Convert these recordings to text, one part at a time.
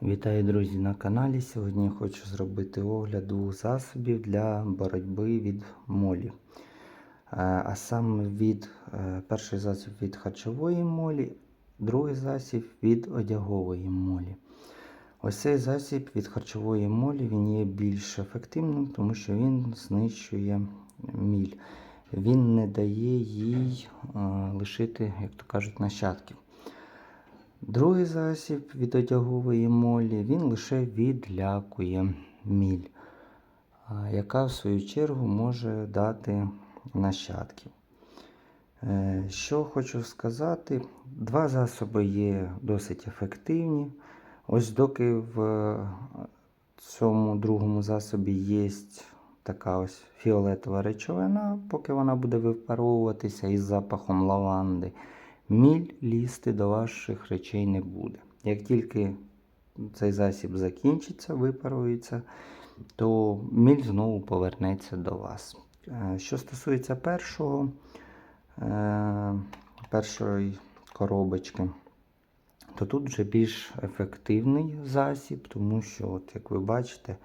Вітаю, друзі, на каналі. Сьогодні я хочу зробити огляд двох засобів для боротьби від молі. Е, А саме від е, перший засіб від харчової молі, другий засіб від одягової молі. Ось цей засіб від харчової молі він є більш ефективним, тому що він знищує міль. Він не дає їй е, лишити, як то кажуть, нащадків. Другий засіб від одягової молі він лише відлякує міль, яка в свою чергу може дати нащадків. Е, Що хочу сказати, два засоби є досить ефективні. Ось доки в цьому другому засобі є така ось фіолетова речовина, поки вона буде випаровуватися із запахом лаванди міль лізти до ваших речей не буде. Як тільки цей засіб закінчиться, випарується, то міль знову повернеться до вас. Е, Що стосується першого, е, першої коробочки, то тут вже більш ефективний засіб, тому що, от, як ви бачите,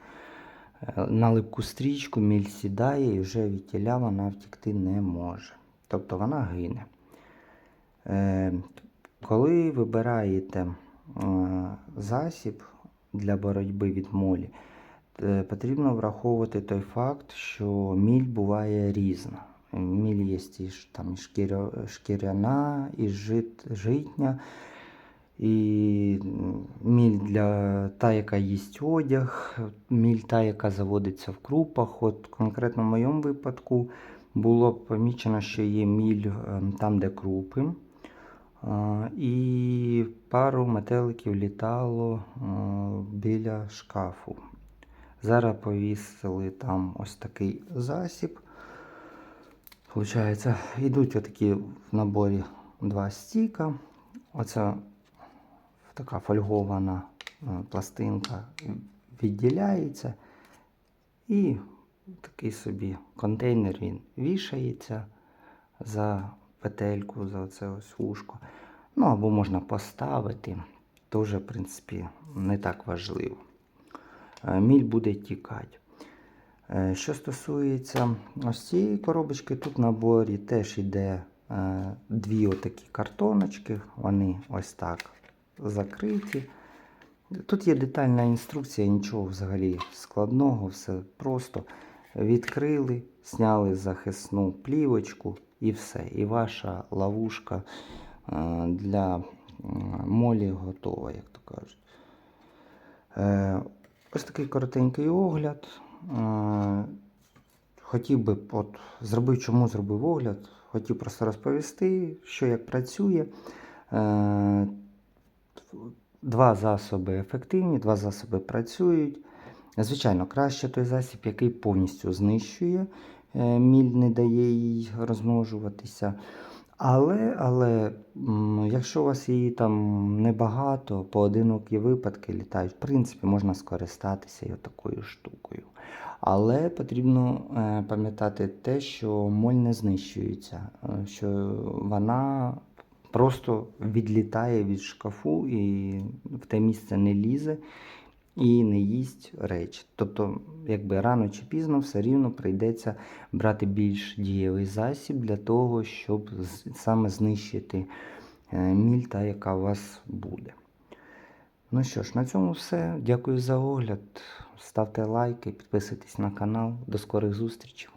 е, на липку стрічку міль сідає і вже від вона втікти не може. Тобто вона гине. Е, Коли вибираєте е, засіб для боротьби від молі, е, потрібно враховувати той факт, що міль буває різна. Міль є і там і шкіряна, і жит, житня, і міль для та, яка їсть одяг, міль та, яка заводиться в крупах. От конкретно в моєму випадку було помічено, що є міль е, там, де крупи. І пару метеликів літало біля шкафу. Зараз повісили там ось такий засіб. Получається, йдуть отакі в наборі два стіка. Оця така фольгована пластинка відділяється. І такий собі контейнер він вішається за петельку, за оце ось вушко. Ну, або можна поставити, теж, в принципі, не так важливо. Е, Міль буде тікати. Е, Що стосується ось цієї коробочки, тут в наборі теж йде е, дві отакі картоночки, вони ось так закриті. Тут є детальна інструкція, нічого взагалі складного, все просто. Відкрили, зняли захисну плівочку і все. І ваша ловушка для молі готова, як то кажуть. Е, Ось такий коротенький огляд. Е, Хотів би, от, зробив, чому зробив огляд, хотів просто розповісти, що як працює. Е, Два засоби ефективні, два засоби працюють. Звичайно, краще той засіб, який повністю знищує е, міль, не дає їй розмножуватися. Але, але якщо у вас її там небагато, поодинокі випадки літають, в принципі, можна скористатися і такою штукою. Але потрібно е, пам'ятати те, що моль не знищується, е, що вона просто відлітає від шкафу і в те місце не лізе і не їсть речі. Тобто, якби рано чи пізно все рівно прийдеться брати більш дієвий засіб для того, щоб саме знищити е, міль, та яка у вас буде. Ну що ж, на цьому все. Дякую за огляд. Ставте лайки, підписуйтесь на канал. До скорих зустрічей.